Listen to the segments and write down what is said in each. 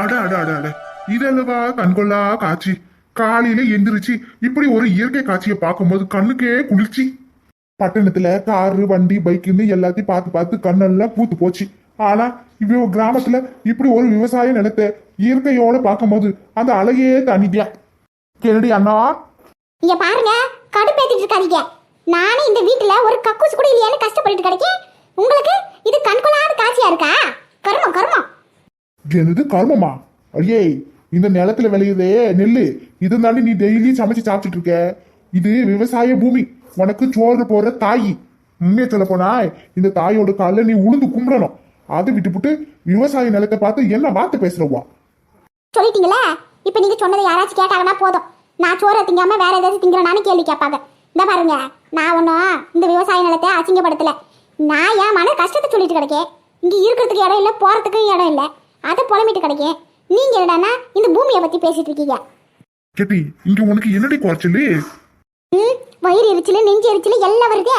அட அட அட அட. இதல்லவா கண்கொள்ளா காட்சி. காலையில எந்திரிச்சு இப்படி ஒரு இயற்கை காட்சியை பார்க்கும்போது கண்ணுக்கே குளிர்ச்சி. பட்டணத்துல காரு வண்டி பைக்குன்னு எல்லாத்தையும் பார்த்து பார்த்து கண்ணெல்லாம் பூத்து போச்சு. ஆனா இவ கிராமத்துல இப்படி ஒரு விவசாய நிலத்தை இயற்கையோட பார்க்கும்போது அந்த அழகே தனிட்டியா கேளுடி அண்ணா. இங்க பாருங்க கடுப்பேத்திட்டு இருக்காதீங்க. நானே இந்த வீட்டுல ஒரு கக்கூஸ் கூட இல்லையான்னு கஷ்டப்பட்டு கிடைக்கேன். உங்களுக்கு இது கண்கொள்ளாத காட்சியா இருக்கா? கருமம் கருமம். என்னது? கர்மமா? ஐயே இந்த நிலத்துல விளையுதே நெல்லு. இது தாண்டி நீ டெய்லி சமைச்சு சாப்பிட்டுட்டு இருக்க. இது விவசாய பூமி. உனக்கு சோறு போற தாயி. உண்மையை சொல்ல போனா இந்த தாயோட காலில் நீ உளுந்து கும்பிடணும். அதை விட்டுப்புட்டு விவசாய நிலத்தை பார்த்து என்ன வார்த்தை பேசுறவா சொல்லிட்டீங்களா? இப்போ நீங்க சொன்னதை யாராச்சும் கேட்டாங்கன்னா போதும். நான் சோறை திங்காம வேற ஏதாச்சும் திங்கிறனானு கேள்வி கேட்பாங்க. இந்த பாருங்க நான் ஒன்றும் இந்த விவசாய நிலத்தை அசிங்கப்படுத்தல. நான் என் மன கஷ்டத்தை சொல்லிட்டு கிடக்கேன்? இங்க இருக்கிறதுக்கு இடம் இல்லை போறதுக்கும் இடம் இல்லை. அதை புலம்பிட்டு கிடைக்கேன் நீங்க என்னடான்னா இந்த பூமியை பத்தி பேசிட்டு இருக்கீங்க? கேட்டி இங்க உனக்கு என்னடி குறைச்சலு? ம் வயிறு எரிச்சல் நெஞ்சு எரிச்சல் எல்லாம் வருதே.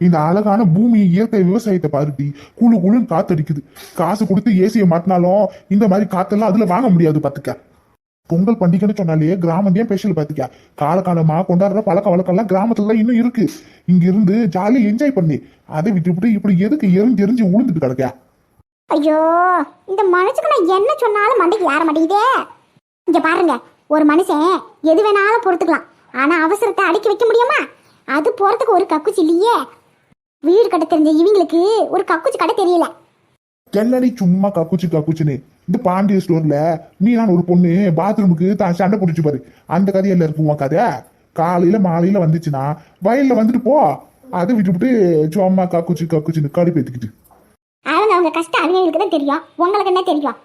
இந்த அழகான பூமி இயற்கை விவசாயத்தை பாருட்டி குழு குழுன்னு காத்தடிக்குது. காசு கொடுத்து ஏசியை மாட்டினாலும் இந்த மாதிரி காத்தெல்லாம் அதுல வாங்க முடியாது பாத்துக்க. பொங்கல் பண்டிகைன்னு சொன்னாலே கிராமத்தையும் ஸ்பெஷல் பாத்துக்க. காலகாலமா கொண்டாடுற பழக்க வழக்கம்லாம் கிராமத்துல இன்னும் இருக்கு. இங்க இருந்து ஜாலியா என்ஜாய் பண்ணி. அதை விட்டுவிட்டு இப்படி எதுக்கு எரிஞ்சு எரிஞ்சு உளுந்துட்டு கிடக்க? ஐயோ இந்த மனுஷனுக்கு நான் என்ன சொன்னாலும் மண்டைக்கு ஏற மாட்டேங்குதே. இங்க பாருங்க ஒரு மனுஷன் எது வேணாலும் பொறுத்துக்கலாம். ஆனா அவசரத்தை அடக்கி வைக்க முடியுமா? அது போறதுக்கு ஒரு கக்குச்சி இல்லையே. வீடு கட்ட தெரிஞ்ச இவங்களுக்கு ஒரு கக்குச்சி கடை தெரியல. என்னடி சும்மா கக்குச்சு கக்குச்சுன்னு? இந்த பாண்டிய ஸ்டோர்ல மீனான் ஒரு பொண்ணு பாத்ரூமுக்கு தான் சண்டை பிடிச்சி பாரு. அந்த கதையில இருக்கு உன் கதை? காலையில மாலையில வந்துச்சுன்னா வயல்ல வந்துட்டு போ. அதை விட்டுவிட்டு சும்மா கக்குச்சு கக்குச்சுன்னு கடுப்பு ஏத்துக்கிட்டு அவங்க கஷ்டம் அவங்களுக்கு தான் தெரியும். உங்களுக்கு என்ன தெரியும்?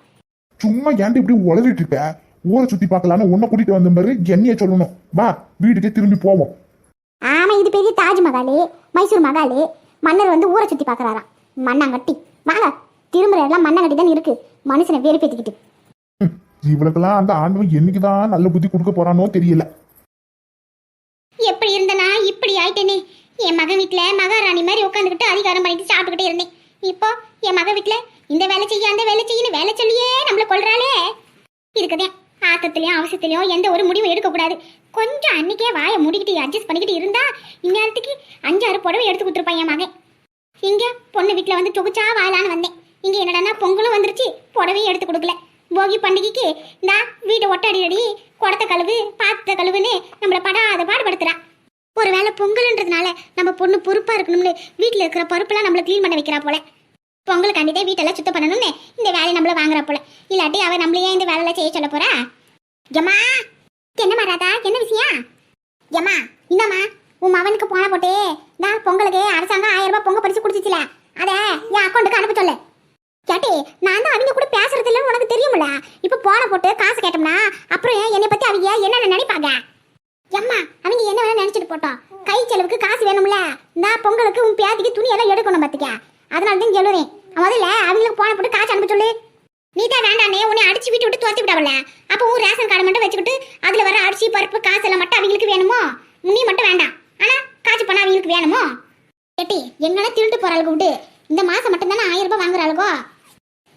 சும்மா ஏன்டி இப்படி உளறிட்டு இருக்க? ஊரை சுத்தி பார்க்கலான்னு உன்னை கூட்டிட்டு வந்த மாதிரி என்னைய சொல்லணும். வா வீட்டுக்கே திரும்பி போவோம். ஆமா இது பெரிய தாஜ்மஹால் மைசூர் மகால் மன்னர் வந்து ஊரை சுத்தி பார்க்கறாராம். மண்ணாங்கட்டி. வாங்க திரும்புற எல்லாம் மண்ணாங்கட்டி தான் இருக்கு. மனுஷனை வெறுப்பேத்திக்கிட்டு இவளுக்கெல்லாம் அந்த ஆண்டவன் என்னைக்குதான் நல்ல புத்தி கொடுக்க போறானோ தெரியல. எப்படி இருந்தனா? இப்படி ஆயிட்டேனே. என் மகன் வீட்ல மகாராணி மாதிரி உட்காந்துக்கிட்டு அதிகாரம் பண்ணிட்டு சாப்பிட்டுக்கிட்டே இருந்தேன். இப்போ என் மக வீட்ல இந்த வேலை செய்ய அந்த வேலை செய்யணும் வேலை சொல்லியே நம்மள கொள்றாளே இருக்குதே ஆத்தத்திலயும் அவசரத்திலயும் எந்த ஒரு முடிவும் எடுக்கக்கூடாது. கொஞ்சம் அன்னைக்கே வாயை முடிக்கிட்டு அட்ஜஸ்ட் பண்ணிக்கிட்டு இருந்தா இந்நேரத்துக்கு அஞ்சாறு புடவை எடுத்து கொடுத்துருப்பான் என் மகன். இங்க பொண்ணு வீட்ல வந்து தொகுச்சா வாழான்னு வந்தேன். இங்க என்னடா பொங்கலும் வந்துருச்சு புடவையும் எடுத்து கொடுக்கல. போகி பண்டிகைக்கு நான் வீட்டை ஒட்டாடி அடி குடத்த கழுவு பாத்திர கழுவுன்னு நம்மள படாத பாடுபடுத்துறான் ஒருவேளை பொங்கல்ன்றதுனால நம்ம பொண்ணு பொறுப்பா இருக்கணும்னு வீட்டில் இருக்கிற பருப்பெல்லாம் நம்மளை க்ளீன் பண்ண வைக்கிறா போல. பொங்கலுக்காண்டிதே வீட்டெல்லாம் சுத்தம் பண்ணணும்னு இந்த வேலையை நம்மள வாங்குறா போல. இல்லாட்டி அவ நம்மளையே இந்த வேலையெல்லாம் செய்ய சொல்ல போறா? ஜமா என்னம்மா ராதா என்ன விஷயம்? ஜமா இந்தாம்மா உன் மவனுக்கு போன போட்டே நான் பொங்கலுக்கு அரசாங்கம் ஆயிரம் ரூபாய் பொங்கல் பரிசு கொடுத்துச்சுல. அத என் அக்கௌண்ட்டுக்கு அனுப்ப சொல்லு. கேட்டி நான் தான் அவங்க கூட பேசுறது இல்லைன்னு உனக்கு தெரியும்ல. இப்போ போன போட்டு காசு கேட்டோம்னா அப்புறம் என்னை பத்தி அவங்க என்னென்ன நினைப்பாங்க? எம்மா அவங்க என்ன வேணா நினைச்சிட்டு போட்டோம். கை செலவுக்கு காசு வேணும்ல. நான் பொங்கலுக்கு உன் பேத்திக்கு துணி எல்லாம் எடுக்கணும் பார்த்துக்க அதனால தான் சொல்லுறேன் முதல்ல அவங்களுக்கு போன போட்டு காசு அனுப்ப சொல்லு. நீ தான் வேண்டானே உன்னை அடிச்சு வீட்டு விட்டு துரத்தி விடாவல அப்போ உன் ரேஷன் கார்டு மட்டும் வச்சுக்கிட்டு அதுல வர அரிசி பருப்பு காசு எல்லாம் மட்டும் அவங்களுக்கு வேணுமோ? நீ மட்டும் வேண்டாம். ஆனா காசு பணம் அவங்களுக்கு வேணுமோ? கேட்டி எங்கன்னா திருட்டு போற அளவுக்கு விட்டு இந்த மாசம் மட்டும் தானே ஆயிரம் ரூபாய் வாங்குற அளவுக்கோ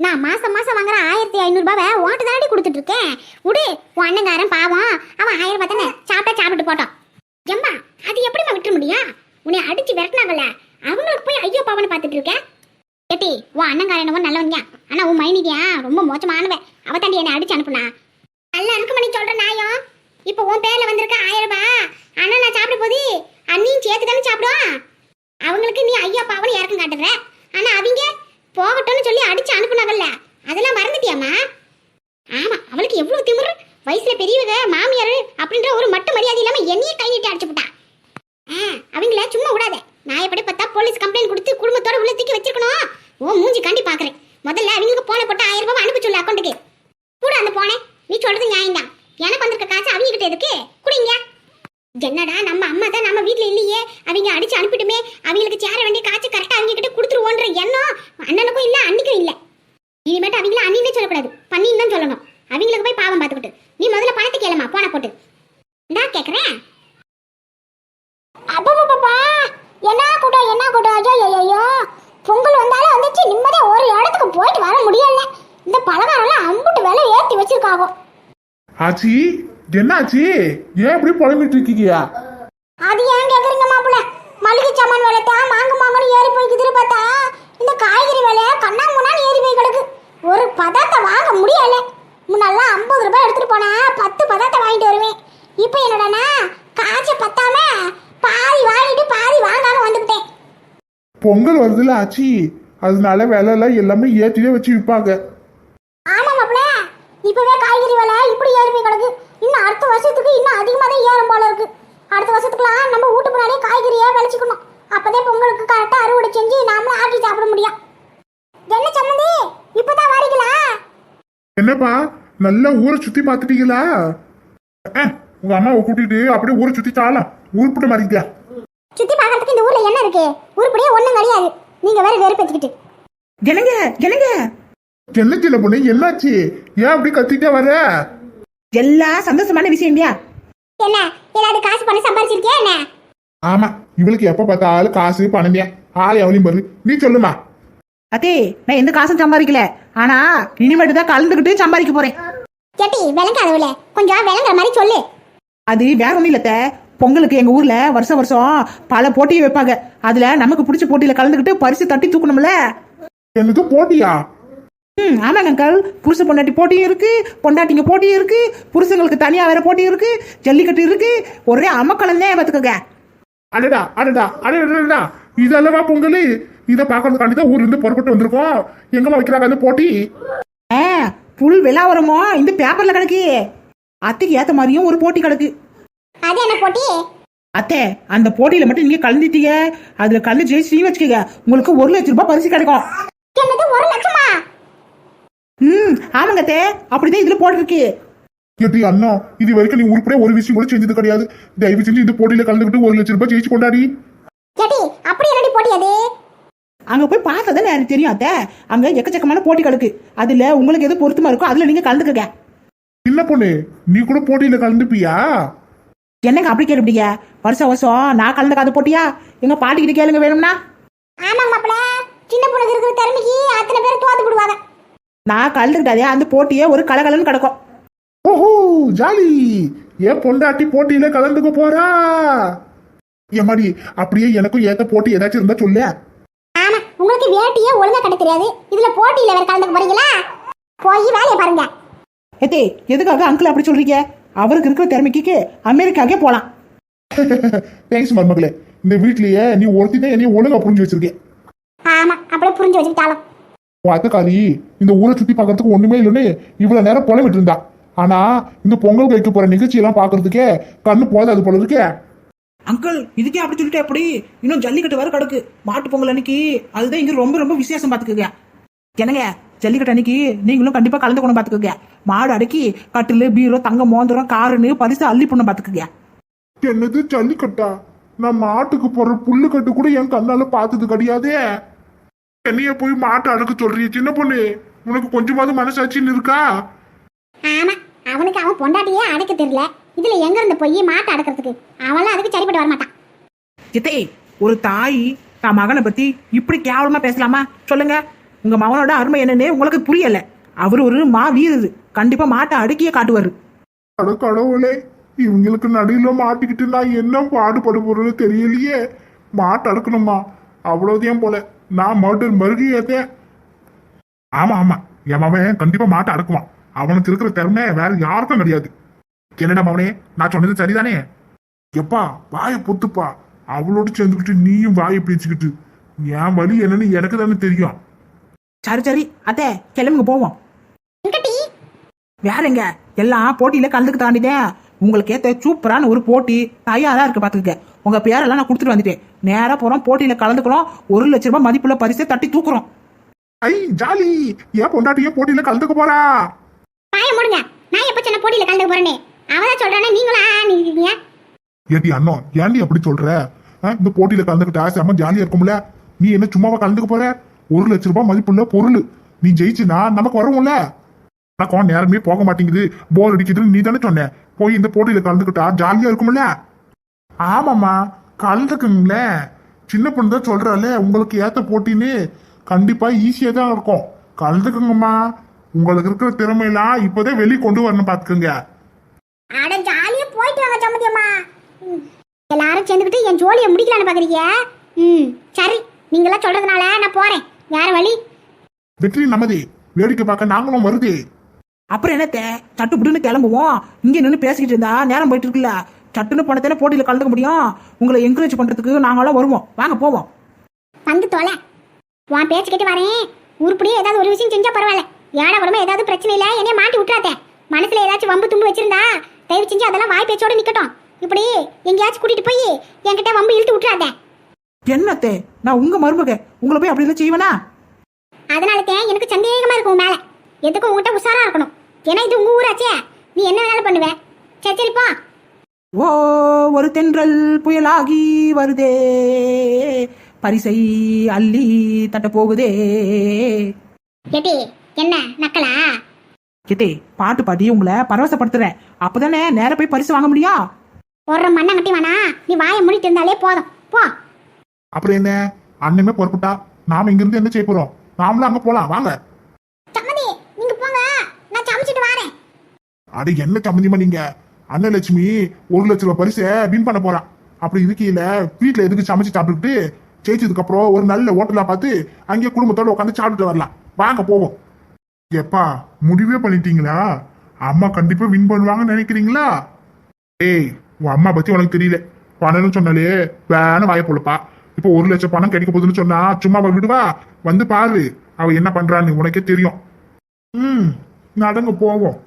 நான் மாசம் மாசம் வாங்குற ஆயிரத்தி ஐநூறுபாவை ஓட்டு தாண்டி கொடுத்துட்டு இருக்கேன் விடு உன் அண்ணங்காரன் பாவம். அவன் ஆயிரம் ரூபாய் தானே சாப்பிட்டா சாப்பிட்டு போட்டோம் எம்மா அது எப்படிம்மா விட்டுற முடியும்? உன்னை அடிச்சு விரட்டினாங்கல்ல அவங்களுக்கு போய் ஐயோ பாவனை பார்த்துட்டு இருக்கேன் கேட்டி உன் அண்ணங்காரனவன் நல்லவங்க ஆனா உன் மைனிதியா ரொம்ப மோசமானவன். அவ தாண்டி என்னை அடிச்சு அனுப்புனா? நல்லா இருக்கு மணி சொல்ற நாயம். இப்போ உன் பேர்ல வந்திருக்க ஆயிரம் ரூபாய். அண்ணன் நான் சாப்பிட போது அண்ணியும் சேர்த்து தானே சாப்பிடுவான்? அவங்களுக்கு நீ ஐயா பாவனை இறக்கம் காட்டுற. ஆனா அவங்க போகட்டும்னு சொல்லி அடிச்சு அனுப்புனாங்கல்ல. அதெல்லாம் மறந்துட்டியாமா ஆமா அவளுக்கு எவ்வளவு திமிரு? வயசுல பெரியவங்க மாமியார் அப்படின்ற ஒரு மட்டு மரியாதை இல்லாம என்னையே கை நீட்டி அடிச்சு விட்டா அவங்கள சும்மா விடாத. நான் எப்படி பார்த்தா போலீஸ் கம்ப்ளைண்ட் கொடுத்து குடும்பத்தோட உள்ள தூக்கி வச்சிருக்கணும் ஓ மூஞ்சி காண்டி பாக்குறேன் முதல்ல அவங்களுக்கு போன போட்டு ஆயிரம் ரூபாய் அனுப்ப சொல்லு அக்கௌண்ட்டுக்கு கூட அந்த போனே நீ சொல்றது நியாயம் தான் எனக்கு வந்திருக்க காசு அவங்க கிட்ட எதுக்கு குடிங்க என்னடா நம்ம அம்மா தான் நம்ம வீட்ல இல்லையே அவங்க அடிச்சு அனுப்பிட்டுமே அவங்களுக்கு சேர வேண்டிய காசு கரெக்டா அவங்க கிட்ட கொடுத்துருவோன்ற எண்ணம் அண்ணனுக்கும் இல்ல அன்னிக்கும் இல்ல இனிமேட்டு அவங்கள அண்ணினே சொல்லக்கூடாது பண்ணின்னு தான் சொல்லணும் அவங்களுக்கு போய் பாவம் பார்த்துக்கிட்டு நீ முதல்ல பணத்தை கேளுமா போன போட்டு. நான் கேக்குறேன். அப்பப்பா என்ன கூட்டம் என்ன கூட்டம்? ஐயோ ஐயோ பொங்கல் வந்தாலும் வந்துச்சு. நிம்மதியா ஒரு இடத்துக்கு போயிட்டு வர முடியல. இந்த பலகாரம்லாம் அம்புட்டு விலை வச்சிருக்காங்க. ஆச்சி என்ன ஆச்சி ஏன் இப்படி புலம்பிட்டு இருக்கீங்க? அது ஏன் கேக்குறீங்க மாப்பிள்ள? மளிகை சாமான் விலை தான் மாங்க மாங்கன்னு ஏறி போய்க்குதுன்னு பார்த்தா இந்த காய்கறி விலை கண்ணா முன்னாடி ஏறி போய் கிடக்கு ஒரு பதார்த்தம் வாங்க முடியல முன்னெல்லாம் ஐம்பது ரூபாய் எடுத்துட்டு போனா பத்து பதார்த்தம் வாங்கிட்டு வருவேன் இப்போ என்னடானா காய்ச்ச பத்தாம பாதி வாங்கிட்டு பாதி வாங்காம வந்துவிட்டேன் பொங்கல் வருதுல ஆச்சி? அதனால விலை எல்லாம் எல்லாமே ஏற்றியே வச்சு விற்பாங்க. ஆமா மாப்பிள்ள இப்பவே காய்கறி விலை இப்படி ஏறி போய் கிடக்கு இன்னும் அடுத்த வருஷத்துக்கு இன்னும் அதிகமாக தான் ஏறும் போல இருக்கு. அடுத்த வருஷத்துக்குலாம் நம்ம வீட்டு முன்னாடியே காய்கறியை விளைச்சிக்கணும். அப்பதே பொங்கலுக்கு கரெக்டாக அறுவடை செஞ்சு நாமளும் ஆக்கி சாப்பிட முடியும். என்ன சம்மந்தி இப்பதான் வாரிங்களா என்னப்பா நல்லா ஊரை சுத்தி பார்த்துட்டீங்களா? அஹ், உங்க அம்மாவை கூட்டிட்டு அப்படியே ஊரை சுத்தி தாளாம் உருப்பிட்ட மாதிரிக்கா சுத்தி பார்க்கறதுக்கு இந்த ஊர்ல என்ன இருக்கு? உருப்படியே ஒண்ணும் கிடையாது. நீங்க வேற வெறுப்பேத்திக்கிட்டு. என்னங்க? என்னங்க? என்ன சின்ன பொண்ணு? என்னாச்சு? ஏன் அப்படி கத்திட்டே வர? எல்லாம் சந்தோஷமான விஷயம்யா என்ன? ஏதாவது காசு பண்ணி சம்பாரிச்சிருக்கியா என்ன? ஆமா. இவளுக்கு எப்ப பார்த்தாலும் காசு பணமியா ஆள் எவ்வளவு பாரு. நீ சொல்லுமா. அத்தே நான் எந்த காசும் சம்பாதிக்கல. ஆனா இனிமேட்டு தான் கலந்துக்கிட்டு சம்பாதிக்க போறேன் கேட்டி விளங்காதவள கொஞ்சம் விளங்குற மாதிரி சொல்லு. அது வேற ஒண்ணும் இல்லத்த பொங்கலுக்கு எங்க ஊர்ல வருஷம் வருஷம் பல போட்டியை வைப்பாங்க. அதுல நமக்கு பிடிச்ச போட்டியில கலந்துக்கிட்டு பரிசு தட்டி தூக்கணும்ல. எனக்கு போட்டியா? ம் ஆமாங்க அங்கிள் புருஷ பொண்டாட்டி போட்டியும் இருக்கு பொண்டாட்டிங்க போட்டியும் இருக்கு புருஷங்களுக்கு தனியா வேற போட்டி இருக்கு ஜல்லிக்கட்டு இருக்கு. ஒரே அமக்கலந்தே பார்த்துக்கோங்க. அடடா அடடா அடடா இதல்லவா பொங்கல்? இதை பார்க்கறதுக்காண்டி தான் ஊர்ல இருந்து புறப்பட்டு வந்திருக்கோம். எங்கம்மா வைக்கிறாங்க அந்த போட்டி? ஆ புல் விளாவரமோ இந்த பேப்பர்ல கிடக்கு. அத்தைக்கு ஏத்த மாதிரியும் ஒரு போட்டி கிடக்கு. அது என்ன போட்டி? அத்தை அந்த போட்டியில மட்டும் நீங்க கலந்துட்டீங்க. அதுல கலந்து ஜெயிச்சிட்டீங்கன்னு வச்சுக்கோங்க. உங்களுக்கு ஒரு லட்சம் ரூபாய் பரிசு கிடைக்கும். என்னது ஒரு லட்சமா? ம் ஆமாங்க அத்தை. அப்படிதான் இதுல போட்டிருக்கு. எப்படி அண்ணா இது வரைக்கும் நீ உருப்படியா ஒரு விஷயம் கூட செஞ்சது கிடையாது. தயவு செஞ்சு இந்த போட்டியில கலந்துக்கிட்டு ஒரு லட்சம் ரூபாய் ஜெயிச்சு கொண்டாடி. கேட்டி அப்படி என்னடி போட்டி அது? அங்க போய் பார்த்தா தானே எனக்கு தெரியும் அத்தை. அங்க எக்கச்சக்கமான போட்டி கிடக்கு. அதுல உங்களுக்கு எது பொருத்தமா இருக்கோ அதுல நீங்க கலந்துக்கங்க. சின்ன பொண்ணு நீ கூட போட்டியில கலந்துப்பியா? என்னங்க அப்படி கேட்டுப்பீங்க வருஷம் வருஷம் நான் கலந்துக்காத போட்டியா? எங்க பாட்டிக்கிட்ட கேளுங்க வேணும்னா. ஆமாங்க மாப்பிள. சின்ன பொண்ணுக்கு இருக்கிற திறமைக்கு அத்தனை பேர் தோத்து போடுவாங்க. நான் கலந்துக்கிட்டாதே அந்த போட்டியே ஒரு கலகலன்னு கிடக்கும். ஓஹோ ஜாலி. ஏன் பொண்டாட்டி போட்டியில கலந்துக்க போறா? ஏமாடி அப்படியே எனக்கும் ஏத்த போட்டி ஏதாச்சும் இருந்தா சொல்லு. ஆமா உங்களுக்கு வேட்டியே ஒழுங்கா கட்ட தெரியாது. இதுல போட்டியில வேற கலந்துக்க போறீங்களா? போய் வேலையை பாருங்க. ஏத்தே எதுக்காக அங்கிள் அப்படி சொல்றீங்க? அவருக்கு இருக்கிற திறமைக்கு அமெரிக்காக்கே போலாம். தேங்க்ஸ் மருமகளே. இந்த வீட்லயே நீ ஒருத்தி தான் என்னைய ஒழுங்கா புரிஞ்சு வச்சிருக்கேன் ஆமா அப்படியே புரிஞ்சு வச்சுக்கிட்டாலும். உன் அத்தைக்காரி இந்த ஊரை சுத்தி பார்க்கறதுக்கு ஒண்ணுமே இல்லைன்னு இவ்வளவு நேரம் புலம்பிட்டு இருந்தா. ஆனா இந்த பொங்கல் வைக்க போற நிகழ்ச்சி எல்லாம் பாக்குறதுக்கே கண்ணு போதாது போல இருக்கே. அங்கிள் இதுக்கே அப்படி சொல்லிட்டு எப்படி? இன்னும் ஜல்லிக்கட்டு வேற கிடக்கு. மாட்டு பொங்கல் அன்னைக்கு. அதுதான் இங்க ரொம்ப ரொம்ப விசேஷம் பாத்துக்கோங்க என்னங்க ஜல்லிக்கட்டு அன்னைக்கு நீங்களும் கண்டிப்பா கலந்துக்கணும் பாத்துக்கோங்க மாடு அடக்கி கட்டிலு பீரோ தங்க மோந்திரம் காருன்னு பரிசு அள்ளி பண்ண பாத்துக்கோங்க என்னது ஜல்லிக்கட்டா? நான் மாட்டுக்கு போற புல்லு கட்டு கூட என் கண்ணால பார்த்தது கிடையாதே. என்னைய போய் மாட்டை அடக்க சொல்றிய சின்ன பொண்ணு. உனக்கு கொஞ்சமாவது மனசாட்சின்னு இருக்கா? ஆமா அவனுக்கு அவன் பொண்டாட்டியே அடக்க தெரியல. இதுல எங்க இருந்து போய் மாட்டை அடக்கிறதுக்கு? அவன்லாம் அதுக்கு சரிப்பட்டு வர மாட்டான். சித்தை ஒரு தாய் தான் மகனை பத்தி இப்படி கேவலமா பேசலாமா? சொல்லுங்க. உங்க மகனோட அருமை என்னன்னே உங்களுக்கு புரியல. அவர் ஒரு மா வீரது கண்டிப்பா மாட்டை அடுக்கியே காட்டுவாரு. அட கடவுளே இவங்களுக்கு நடுவில் மாட்டிக்கிட்டு நான் என்ன பாடுபட போறேன்னு தெரியலையே. மாட்டை அடக்கணுமா? அவ்வளவுதான் போல. நான் மர்டர் மருகையத்தே ஆமா ஆமா. என் மவன் கண்டிப்பா மாட்டை அடக்குவான். அவனுக்கு இருக்கிற திறமை வேற யாருக்கும் கிடையாது. என்னடா மவனே நான் சொன்னது சரிதானே? எப்பா வாயை பொத்துப்பா. அவளோட சேர்ந்துக்கிட்டு நீயும் வாயை பேச்சுக்கிட்டு என் வழி என்னன்னு எனக்கு தானே தெரியும். சரி சரி. அத்தை கிளம்புங்க போவோம். எங்கடி வேறங்க எல்லாம் போட்டியில கலந்துக்க தாண்டிதேன் உங்களுக்கு ஏத்த சூப்பரான ஒரு போட்டி தயாரா இருக்கு பாத்துக்க உங்க பேரெல்லாம் நான் கொடுத்துட்டு வந்துட்டேன். நேரா போறோம் போட்டியில கலந்துக்கிறோம். ஒரு லட்ச ரூபாய் மதிப்புள்ள பரிசை தட்டி தூக்குறோம். ஐ ஜாலி. ஏன் பொண்டாட்டியே போட்டியில கலந்துக்க போறா? பாய முடுங்க. நான் எப்ப சொன்ன போட்டியில கலந்துக்க போறேனே அவதான் சொல்றானே நீங்களும் ஆ நீங்க ஏடி அண்ணா ஏன்டி அப்படி சொல்ற? ஆ, இந்த போட்டியில கலந்துக்கிட்டா செம்ம ஜாலியா இருக்கும்ல. நீ என்ன சும்மாவா கலந்துக்க போற? ஒரு லட்ச ரூபாய் மதிப்புள்ள பொருள். நீ ஜெயிச்சுனா நமக்கு வரும்ல உனக்கும் நேரமே போக மாட்டேங்குது. போர் அடிக்குதுன்னு நீ தானே சொன்ன. போய் இந்த போட்டியில கலந்துக்கிட்டா ஜாலியா இருக்கும்ல? ஆமாம்மா கலந்துக்குங்களேன் சின்ன பொண்ணு தான் சொல்றால உங்களுக்கு ஏத்த போட்டின்னு. கண்டிப்பா ஈஸியா தான் இருக்கும். கலந்துக்குங்கம்மா. உங்களுக்கு இருக்கிற திறமையெல்லாம் இப்போதே வெளியே கொண்டு வரணும் பாத்துக்கோங்க அட ஜாலியா போயிட்டு வாங்க சம்மதி எல்லாரும் சேர்ந்துக்கிட்டு என் ஜோலியை முடிக்கலான்னு பாக்குறீங்க? ம் சரி. நீங்களாம் சொல்றதுனால நான் போறேன். வேற வழி? வெற்றி நமதி. வேடிக்கை பார்க்க நாங்களும் வருது. அப்புறம் என்னத்த? சட்டு புட்டுன்னு கிளம்புவோம். இங்க நின்று பேசிக்கிட்டு இருந்தா நேரம் போயிட்டு இருக்குல்ல. சட்டுன்னு போனதானே போட்டியில கலந்துக்க முடியும்? உங்களை என்கரேஜ் பண்றதுக்கு நாங்களாம் வருவோம். வாங்க போவோம். வந்து தொலை. உன் பேச்சு கேட்டு வரேன். உருப்படியே ஏதாவது ஒரு விஷயம் செஞ்சா பரவாயில்ல. ஏடா உடம்பு ஏதாவது பிரச்சனை இல்ல? என்னைய மாட்டி விட்டுறாதே. மனசுல ஏதாச்சும் வம்பு தும்பு வச்சிருந்தா தயவு செஞ்சு அதெல்லாம் வாய் பேச்சோட நிக்கட்டும். இப்படி எங்கேயாச்சும் கூட்டிட்டு போய் என்கிட்ட வம்பு இழுத்து விட்டுறாதே. என்னத்தே? நான் உங்க மருமக. உங்களை போய் அப்படி செய்வேனா? அதனால தான் எனக்கு சந்தேகமா இருக்கும் உன் மேல. எதுக்கும் உங்ககிட்ட உஷாரா இருக்கணும். ஏன்னா இது உங்க ஊராச்சே. நீ என்ன வேணாலும் பண்ணுவ. சரி சரி போ. ஓ ஒரு தென்றல் புயலாகி வருதே. பரிசை அள்ளி தட்ட போகுதே. ஏட்டி என்ன நக்கலா? கிட்டே பாட்டு பாடி உங்களை பரவசப்படுத்துறேன். அப்பதானே நேர போய் பரிசு வாங்க முடியும்? ஒரு மண்ணை கட்டி வேணா நீ வாயை மூடிட்டு இருந்தாலே போதும். போ. அப்புறம் என்ன? அண்ணமே பொறுப்புட்டா நாம இங்க இருந்து என்ன செய்ய போறோம்? நாமளும் அங்க போலாம் வாங்க. சம்மதி நீங்க போங்க. நான் சமைச்சிட்டு வரேன். அட என்ன சம்மந்தியமா நீங்க? அன்னலட்சுமி ஒரு லட்ச ரூபாய் பரிசை வின் பண்ண போறான் அப்படி இருக்கையில வீட்டுல எதுக்கு சமைச்சு சாப்பிட்டுட்டு ஜெயிச்சதுக்கு அப்புறம் ஒரு நல்ல ஹோட்டலா பார்த்து அங்கேயே குடும்பத்தோட உட்காந்து சாப்பிட்டுட்டு வரலாம். வாங்க போவோம். எப்பா முடிவே பண்ணிட்டீங்களா? அம்மா கண்டிப்பா வின் பண்ணுவாங்கன்னு நினைக்கிறீங்களா? ஏய் உன் அம்மா பத்தி உனக்கு தெரியல. பணம்னு சொன்னாலே வேணும் வாய போலப்பா இப்போ ஒரு லட்சம் பணம் கிடைக்க போகுதுன்னு சொன்னா சும்மா அவ விடுவா? வந்து பாரு. அவ என்ன பண்றான்னு உனக்கே தெரியும். ம் நடங்க போவோம்.